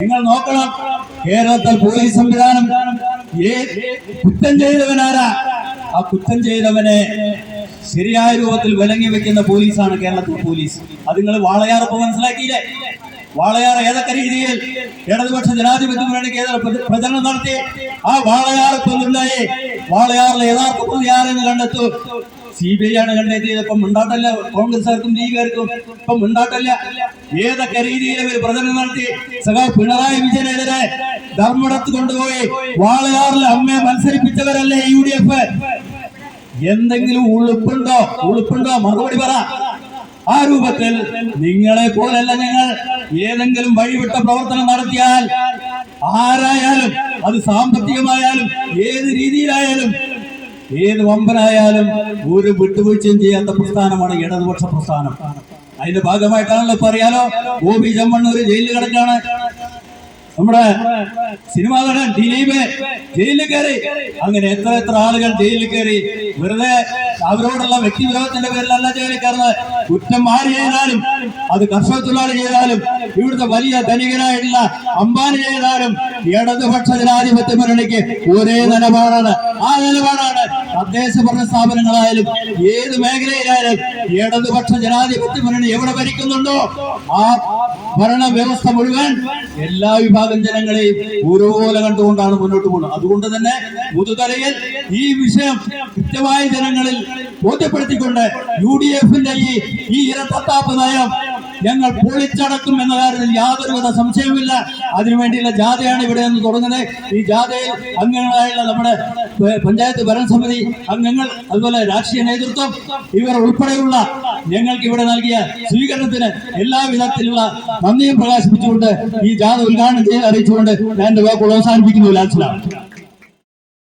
നിങ്ങൾ നോക്കണം. കേരളത്തിൽ പോലീസ് സംവിധാനം. കുറ്റം ചെയ്തവനാരാ? ആ കുറ്റം ചെയ്തവനെ ശരിയായ രൂപത്തിൽ വിലങ്ങി വെക്കുന്ന പോലീസാണ് കേരളത്തിലെ പോലീസ്. അത് നിങ്ങൾ വാളയാർ ഇപ്പൊ മനസ്സിലാക്കിയില്ലേ? വാളയാർ ഏതൊക്കെ രീതിയിൽ ഇടതുപക്ഷ ജനാധിപത്യ മുന്നണിക്ക് കേരള പ്ര- പ്രചരണം നടത്തി ആ വാളയാർ കൊന്നുണ്ടായി വാളയാറിലെ യഥാർത്ഥ പ്രതിയാരെന്ന് കണ്ടെത്തു. സി ബി ഐ ആണ് കണ്ടെത്തിയത്. ഇപ്പം ഉണ്ടാട്ടല്ല. കോൺഗ്രസ്സുകാർക്കും ലീഗുകാർക്കും ഇപ്പം ഉണ്ടാട്ടല്ല. ഏതൊക്കെ രീതിയിൽ അവർ പ്രചരണം നടത്തി സഖാ പിണറായി വിജയനെതിരെ ധർമ്മടത്ത് കൊണ്ടുപോയി. വാളയാറിലെ അമ്മയെ മത്സരിപ്പിച്ചവരല്ലേ യു ഡി എഫ്? എന്തെങ്കിലും ഉളുപ്പുണ്ടോ? ഉളുപ്പുണ്ടോ? മറുപടി പറ. ആ രൂപത്തിൽ നിങ്ങളെ പോലല്ല ഞങ്ങൾ. ഏതെങ്കിലും വഴിവിട്ട പ്രവർത്തനം നടത്തിയാൽ ആരായാലും അത് സാമ്പത്തികമായാലും ഏത് രീതിയിലായാലും ഏത് വമ്പനായാലും ഒരു വിട്ടുവീഴ്ചയും ചെയ്യാത്ത പ്രസ്ഥാനമാണ് ഇടതുപക്ഷ പ്രസ്ഥാനം. അതിന്റെ ഭാഗമായിട്ടാണല്ലോ ഇപ്പൊ അറിയാലോ ഗോപി ചമ്മണ്ണൂർ ജയിലിൽ കിടക്കാണ് നമ്മുടെ സിനിമാ നടൻ ദിലീപ് ജയിലിൽ കയറി. അങ്ങനെ എത്ര എത്ര ആളുകൾ ജയിലിൽ കയറി. വെറുതെ അവരോടുള്ള വ്യക്തിവിരോധത്തിന്റെ പേരിലല്ല ജയിലിൽ കയറുന്നത്. കുറ്റം ആര് ചെയ്താലും അത് കർഷക തൊഴിലാളി ചെയ്താലും ഇവിടുത്തെ വലിയ ധനികനായിട്ടുള്ള അംബാനി ചെയ്താലും ഇടതുപക്ഷ ജനാധിപത്യ മുന്നണിക്ക് ഒരേ നിലപാടാണ്. ആ നിലപാടാണ് തദ്ദേശ ഭരണ സ്ഥാപനങ്ങളായാലും ഏത് മേഖലയിലായാലും ഇടതുപക്ഷ ജനാധിപത്യ മുന്നണി എവിടെ ഭരിക്കുന്നുണ്ടോ ആ ഭരണ വ്യവസ്ഥ മുഴുവൻ എല്ലാ വിഭാഗം ജനങ്ങളെയും ഒരുപോലെ കണ്ടുകൊണ്ടാണ് മുന്നോട്ട് പോകുന്നത്. അതുകൊണ്ട് തന്നെ പുതുതലയിൽ ഈ വിഷയം കൃത്യമായ ജനങ്ങളിൽ ബോധ്യപ്പെടുത്തിക്കൊണ്ട് യു ഡി എഫിന്റെ ഈ ഇരട്ടത്താപ്പ് നയം ഞങ്ങൾ പൊളിച്ചടക്കും എന്ന കാര്യത്തിൽ യാതൊരുവിധ സംശയവുമില്ല. അതിനുവേണ്ടിയുള്ള ജാഥയാണ് ഇവിടെ നിന്ന് തുടങ്ങുന്നത്. ഈ ജാഥയിൽ അംഗങ്ങളായുള്ള നമ്മുടെ പഞ്ചായത്ത് ഭരണസമിതി അംഗങ്ങൾ അതുപോലെ രാഷ്ട്രീയ നേതൃത്വം ഇവർ ഉൾപ്പെടെയുള്ള ഞങ്ങൾക്ക് ഇവിടെ നൽകിയ സ്വീകരണത്തിന് എല്ലാ വിധത്തിലുള്ള നന്ദിയും പ്രകാശിപ്പിച്ചുകൊണ്ട് ഈ ജാഥ ഉദ്ഘാടനം ചെയ്ത് അറിയിച്ചുകൊണ്ട് ഞാൻ വാക്കുകൾ അവസാനിപ്പിക്കുന്നു. ലാൽസലാം